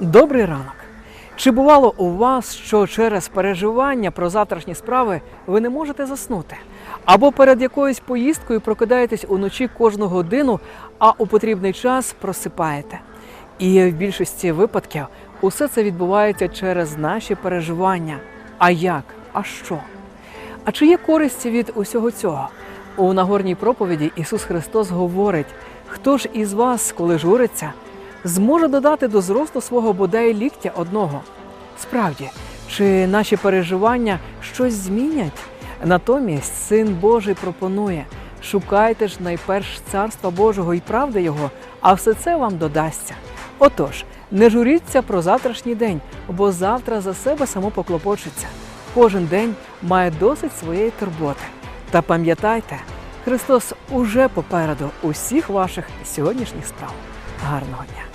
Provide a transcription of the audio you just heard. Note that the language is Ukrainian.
Добрий ранок. Чи бувало у вас, що через переживання про завтрашні справи ви не можете заснути? Або перед якоюсь поїздкою прокидаєтесь уночі кожну годину, а у потрібний час просипаєте? І в більшості випадків усе це відбувається через наші переживання. А як? А що? А чи є користь від усього цього? У Нагорній проповіді Ісус Христос говорить: хто ж із вас, коли журиться, зможе додати до зросту свого бодай ліктя одного? Справді, чи наші переживання щось змінять? Натомість Син Божий пропонує: шукайте ж найперш царства Божого і правди Його, а все це вам додасться. Отож, не журіться про завтрашній день, бо завтра за себе само поклопочеться. Кожен день має досить своєї турботи. Та пам'ятайте, Христос уже попереду усіх ваших сьогоднішніх справ. Гарного дня!